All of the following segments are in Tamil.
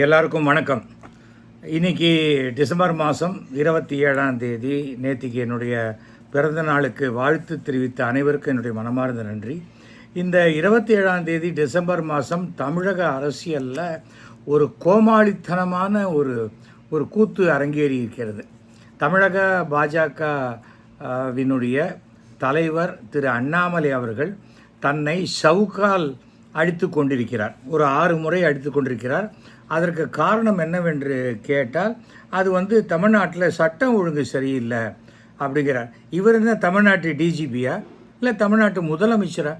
எல்லாருக்கும் வணக்கம். இன்னைக்கு டிசம்பர் மாதம் இருபத்தி ஏழாம் தேதி நேற்றுக்கு என்னுடைய பிறந்த நாளுக்கு வாழ்த்து தெரிவித்த அனைவருக்கும் என்னுடைய மனமார்ந்த நன்றி. இந்த இருபத்தி ஏழாம் தேதி டிசம்பர் மாதம் தமிழக அரசியலில் ஒரு கோமாளித்தனமான ஒரு ஒரு கூத்து அரங்கேறி இருக்கிறது. தமிழக பாஜக வினுடைய தலைவர் திரு அண்ணாமலை அவர்கள் தன்னை சவுக்கால் அடித்து கொண்டிருக்கிறார் ஒரு ஆறு முறை அடித்து கொண்டிருக்கிறார் அதற்கு காரணம் என்னவென்று கேட்டால் அது வந்து தமிழ்நாட்டில் சட்டம் ஒழுங்கு சரியில்லை அப்படிங்கிறார். இவர் என்ன தமிழ்நாட்டு டிஜிபியா இல்லை தமிழ்நாட்டு முதலமைச்சரா?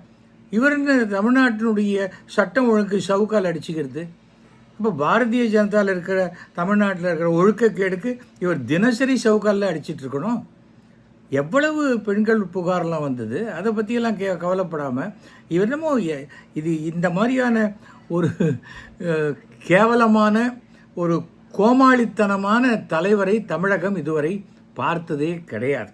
இவர் என்ன தமிழ்நாட்டினுடைய சட்டம் ஒழுங்கு சவுக்கால் அடிச்சுக்கிறது? இப்போ பாரதிய ஜனதாவில் இருக்கிற தமிழ்நாட்டில் இருக்கிற ஒழுக்கக்கேடுக்கு இவர் தினசரி சவுக்காலில் அடிச்சிட்ருக்கணும் இருக்கணும். எவ்வளவு பெண்கள் புகார்லாம் வந்தது அதை பற்றியெல்லாம் கே கவலைப்படாமல் இவர் என்னமோ இது இந்த மாதிரியான ஒரு கேவலமான ஒரு கோமாளித்தனமான தலைவரை தமிழகம் இதுவரை பார்த்ததே கிடையாது.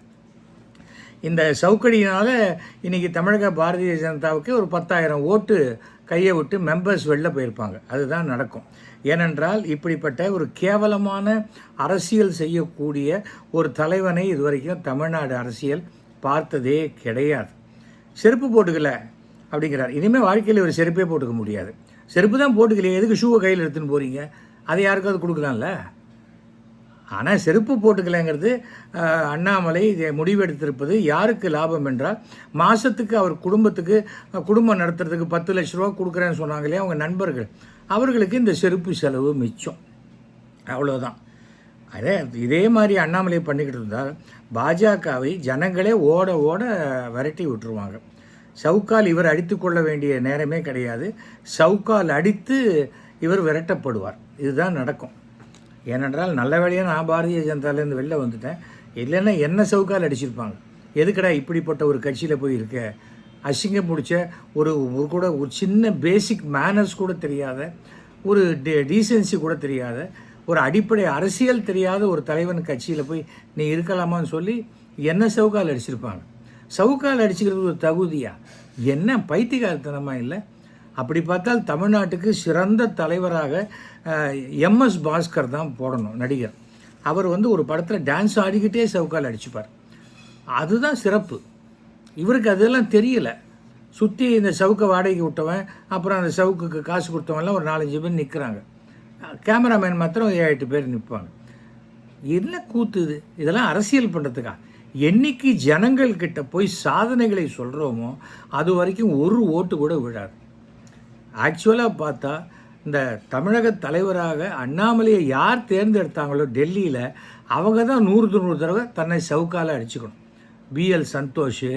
இந்த சவுக்கடியினால் இன்றைக்கி தமிழக பாரதிய ஜனதாவுக்கு ஒரு பத்தாயிரம் ஓட்டு கையை விட்டு மெம்பர்ஸ் வெளில போயிருப்பாங்க. அதுதான் நடக்கும். ஏனென்றால் இப்படிப்பட்ட ஒரு கேவலமான அரசியல் செய்யக்கூடிய ஒரு தலைவனை இதுவரைக்கும் தமிழ்நாடு அரசியல் பார்த்ததே கிடையாது. செருப்பு போட்டுக்கல அப்படிங்கிறார். இனிமேல் வாழ்க்கையில் ஒரு செருப்பே போட்டுக்க முடியாது. செருப்பு தான் போட்டுக்கலையே. எதுக்கு ஷூவை கையில் எடுத்துன்னு போகிறீங்க அதை யாருக்காவது கொடுக்கலாம்ல? ஆனால் செருப்பு போட்டுக்கலைங்கிறது அண்ணாமலை முடிவெடுத்திருப்பது யாருக்கு லாபம் என்றால் மாதத்துக்கு அவர் குடும்பத்துக்கு குடும்பம் நடத்துறதுக்கு பத்து லட்ச ரூபா கொடுக்குறேன்னு சொன்னாங்க இல்லையா அவங்க நண்பர்கள். அவர்களுக்கு இந்த செருப்பு செலவு மிச்சம். அவ்வளோதான் அதே இதே மாதிரி அண்ணாமலை பண்ணிக்கிட்டு இருந்தால் பாஜகவை ஜனங்களே ஓட ஓட விரட்டி விட்டுருவாங்க. சவுக்கால் இவர் அடித்து கொள்ள வேண்டிய நேரமே கிடையாது. சவுக்கால் அடித்து இவர் விரட்டப்படுவார். இதுதான் நடக்கும். ஏனென்றால் நல்ல வேலையாக நான் பாரதிய ஜனதாலேருந்து வெளில வந்துட்டேன். இல்லைன்னா என்ன சவுக்கால் அடிச்சிருப்பாங்க? எதுக்கடா இப்படிப்பட்ட ஒரு கட்சியில் போய் இருக்க? அசிங்கம் பிடிச்ச ஒரு ஒரு கூட ஒரு சின்ன பேசிக் மேனர்ஸ் கூட தெரியாத ஒரு டீ- டீசென்சி கூட தெரியாத ஒரு அடிப்படை அரசியல் தெரியாத ஒரு தலைவன் கட்சியில் போய் நீ இருக்கலாமான்னு சொல்லி என்ன சவுக்கால் அடிச்சிருப்பாங்க? சவுக்கால் அடிச்சுக்கிறது ஒரு தகுதியா? என்ன பைத்தியகாரத்தனமாக இல்லை? அப்படி பார்த்தால் தமிழ்நாட்டுக்கு சிறந்த தலைவராக எம்எஸ் பாஸ்கர் தான் போடணும் நடிகர். அவர் வந்து ஒரு படத்தில் டான்ஸ் ஆடிக்கிட்டே சவுக்கால் அடிச்சுப்பார். அதுதான் சிறப்பு. இவருக்கு அதெல்லாம் தெரியலை. சுற்றி இந்த சவுக்கை வாடகைக்கு விட்டவன் அப்புறம் அந்த சவுக்குக்கு காசு கொடுத்தவன்லாம் ஒரு நாலஞ்சு பேர் நிற்கிறாங்க கேமராமேன் மாத்திரம் ஏழு எட்டு பேர் நிற்பாங்க என்ன கூத்து இது? இதெல்லாம் அரசியல் பண்ணுறதுக்கா என்னைக்கு ஜனங்கள்கிட்ட போய் சாதனைகளை சொல்கிறோமோ அது வரைக்கும் ஒரு ஓட்டு கூட விழாது. ஆக்சுவலாக பார்த்தா இந்த தமிழக தலைவராக அண்ணாமலையை யார் தேர்ந்தெடுத்தாங்களோ டெல்லியில் அவங்க தான் நூறு நூறு தடவை தன்னை சவுக்கால அடிச்சுக்கணும். பிஎல் சந்தோஷ்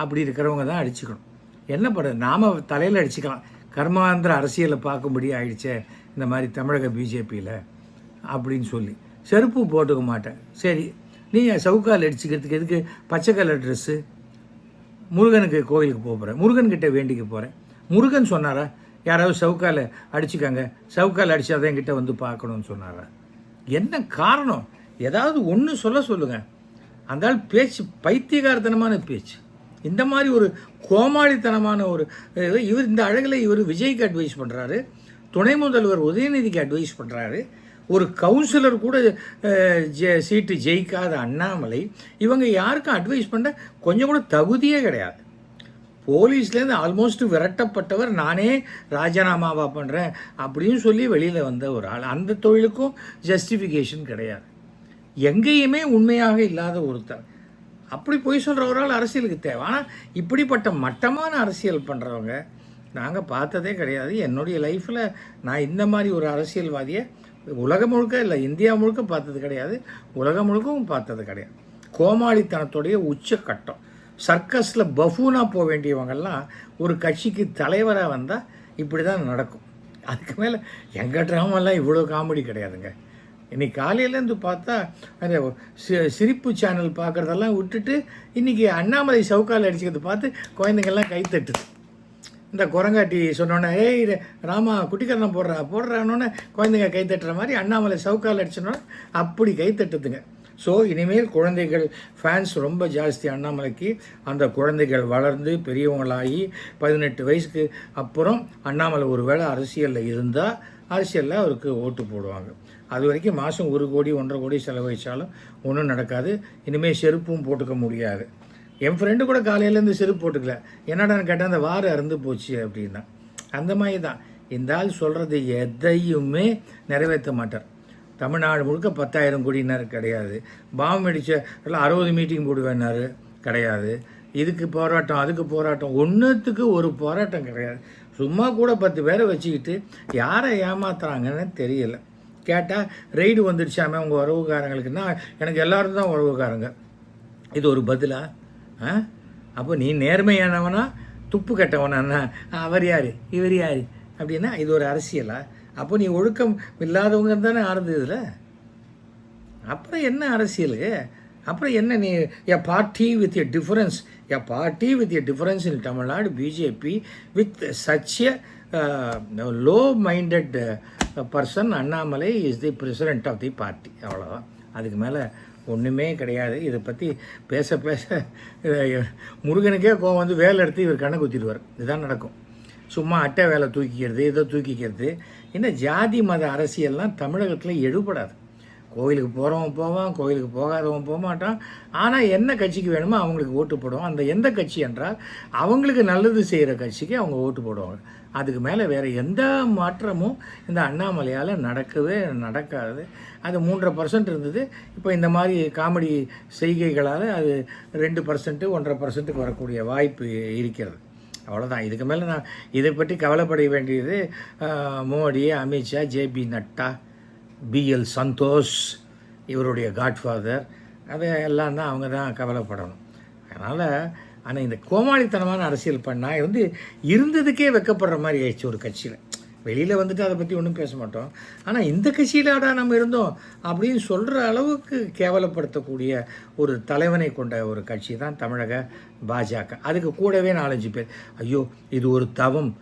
அப்படி இருக்கிறவங்க தான் அடிச்சுக்கணும். என்ன பண்ணுறது நாம் தலையில் அடிச்சுக்கலாம். கர்மாந்திர அரசியலை பார்க்கும்படி ஆயிடுச்சே இந்த மாதிரி தமிழக பிஜேபியில் அப்படின்னு சொல்லி. செருப்பு போட்டுக்க மாட்டேன். சரி நீ சவுக்கால் அடிச்சுக்கிறதுக்கு எதுக்கு? பச்சை கலர் ட்ரெஸ்ஸு முருகனுக்கு கோயிலுக்கு போக போகிறேன் முருகன்கிட்ட வேண்டிக்க போகிறேன் முருகன் சொன்னாரா? யாராவது சவுக்கால் அடிச்சுக்காங்க சவுக்கால் அடிச்சாதான் என்கிட்ட வந்து பார்க்கணும்னு சொன்னாரா என்ன காரணம்? ஏதாவது ஒன்று சொல்ல சொல்லுங்கள் அந்த ஆள் பேச்சு பைத்தியகாரத்தனமான பேச்சு. இந்த மாதிரி ஒரு கோமாளித்தனமான ஒரு இவர் இந்த அழகில் இவர் விஜய்க்கு அட்வைஸ் பண்ணுறாரு துணை முதல்வர் உதயநிதிக்கு அட்வைஸ் பண்ணுறாரு ஒரு கவுன்சிலர் கூட ஜெ சீட்டு ஜெயிக்காத அண்ணாமலை இவங்க யாருக்கும் அட்வைஸ் பண்ண கொஞ்சம் கூட தகுதியே கிடையாது. போலீஸ்லேருந்து ஆல்மோஸ்ட் விரட்டப்பட்டவர் நானே ராஜினாமாவா பண்ணுறேன் அப்படின்னு சொல்லி வெளியில் வந்த ஒரு ஆள். அந்த தொழிலுக்கும் ஜஸ்டிஃபிகேஷன் கிடையாது. எங்கேயுமே உண்மையாக இல்லாத ஒருத்தர். அப்படி போய் சொல்கிற ஒரு ஆள் அரசியலுக்கு தேவை. ஆனால் இப்படிப்பட்ட மட்டமான அரசியல் பண்ணுறவங்க நாங்கள் பார்த்ததே கிடையாது. என்னுடைய லைஃப்பில் நான் இந்த மாதிரி ஒரு அரசியல்வாதியை உலகம் முழுக்க இல்லை இந்தியா முழுக்க பார்த்தது கிடையாது. உலகம் முழுக்கவும் பார்த்தது கிடையாது. கோமாளித்தனத்துடைய உச்சக்கட்டம். சர்க்கஸில் பஃபூனாக போக வேண்டியவங்கெல்லாம் ஒரு கட்சிக்கு தலைவராக வந்தால் இப்படி தான் நடக்கும். அதுக்கு மேலே எங்கள் ட்ராமாலாம் இவ்வளோ காமெடி கிடையாதுங்க. இன்றைக்கி காலையிலேருந்து பார்த்தா அந்த சி- சிரிப்பு சேனல் பார்க்குறதெல்லாம் விட்டுட்டு இன்றைக்கி அண்ணாமலை சவுக்கால் அடிச்சுக்கிறது பார்த்து குழந்தைங்கள்லாம் கை தட்டுது. இந்த குரங்காட்டி சொன்னோன்னே ஏய் இது ராமா குட்டிக்கரணம் போடுறா போடுறானோன்னே குழந்தைங்க கை தட்டுற மாதிரி அண்ணாமலை சவுக்கால் அடிச்சோன்னே அப்படி கைத்தட்டுதுங்க ஸோ இனிமேல் குழந்தைகள் ஃபேன்ஸ் ரொம்ப ஜாஸ்தி அண்ணாமலைக்கு அந்த குழந்தைகள் வளர்ந்து பெரியவங்களாகி பதினெட்டு வயசுக்கு அப்புறம் அண்ணாமலை ஒரு வேளை அரசியலில் இருந்தால் அரசியலில் அவருக்கு ஓட்டு போடுவாங்க. அது வரைக்கும் மாதம் ஒரு கோடி ஒன்றரை கோடி செலவழிச்சாலும் ஒன்றும் நடக்காது. இனிமேல் செருப்பும் போட்டுக்க முடியாது. என் ஃப்ரெண்டு கூட காலையிலேருந்து செருப்பு போட்டுக்கல. என்னடான்னு கேட்டால் அந்த வாரம் இறந்து போச்சு அப்படின்னா. அந்த மாதிரி தான். இந்த ஆள் சொல்கிறது எதையுமே நிறைவேற்ற மாட்டார். தமிழ்நாடு முழுக்க பத்தாயிரம் கோடினார் கிடையாது. பாம்பு அடித்த அறுபது மீட்டிங் போடுவேன்னாரு. கிடையாது. இதுக்கு போராட்டம் அதுக்கு போராட்டம். ஒன்றுத்துக்கு ஒரு போராட்டம் கிடையாது. சும்மா கூட பத்து பேரை வச்சுக்கிட்டு யாரை ஏமாத்துறாங்கன்னு தெரியல. கேட்டால் ரெய்டு வந்துடுச்சாமே உங்கள் உறவுக்காரங்களுக்குன்னா எனக்கு எல்லோரும் தான் உறவுக்காரங்க. இது ஒரு பதிலா? ஆ? அப்போ நீ நேர்மையானவனா துப்பு கட்டவனா? அவர் யார்? இவர் யார்? அப்படின்னா இது ஒரு அரசியலா? அப்போ நீ ஒழுக்கம் இல்லாதவங்க தானே ஆறுது இதில்? அப்புறம் என்ன அரசியல்? அப்புறம் என்ன நீ a party with a difference a party with a difference in Tamil Nadu BJP with such a low minded person Annamalai is the president of the party அவ்வளோதான் அதுக்கு மேலே ஒன்றுமே கிடையாது. இதை பற்றி பேச பேச முருகனுக்கே கோவம் வந்து வேலை எடுத்து இவர் கண்ணை குத்திடுவார். இதுதான் நடக்கும். சும்மா அட்டை வேலை தூக்கிக்கிறது இதை தூக்கிக்கிறது. இந்த ஜாதி மத அரசியல்லாம் தமிழகத்தில் எடுபடாது கோயிலுக்கு போகிறவன் போவான் கோயிலுக்கு போகாதவன் போக மாட்டான். ஆனால் என்ன கட்சிக்கு வேணுமோ அவங்களுக்கு ஓட்டு போடுவான். அந்த எந்த கட்சி என்றால் அவங்களுக்கு நல்லது செய்கிற கட்சிக்கு அவங்க ஓட்டு போடுவாங்க. அதுக்கு மேலே வேறு எந்த மாற்றமும் இந்த அண்ணாமலையால் நடக்கவே நடக்காது. அது மூன்றரை பர்சன்ட் இருந்தது. இப்போ இந்த மாதிரி காமெடி செய்கைகளால் அது ரெண்டு பர்சன்ட்டு ஒன்றரை பர்சன்ட்டுக்கு வரக்கூடிய வாய்ப்பு இருக்கிறது. அவ்வளோதான் இதுக்கு மேலே நான் இதை பற்றி கவலைப்பட வேண்டியது Modi Amit Shah J P Nadda B L Santhosh இவருடைய காட்ஃபாதர் அது எல்லாம் தான் அவங்க தான் கவலைப்படணும். அதனால் ஆனால் இந்த கோமாளித்தனமான அரசியல் பண்ணால் வந்து இருந்ததுக்கே வெக்கப்படுற மாதிரி ஆயிடுச்சு ஒரு கட்சியில். வெளியில் வந்துட்டு அதை பற்றி ஒன்றும் பேச மாட்டோம். ஆனால் இந்த கட்சியிலாடா நம்ம இருந்தோம் அப்படின்னு சொல்கிற அளவுக்கு கேவலப்படுத்தக்கூடிய ஒரு தலைவனை கொண்ட ஒரு கட்சி தான் தமிழக பாஜக. அதுக்கு கூடவே நாலஞ்சு பேர். ஐயோ இது ஒரு தவம்.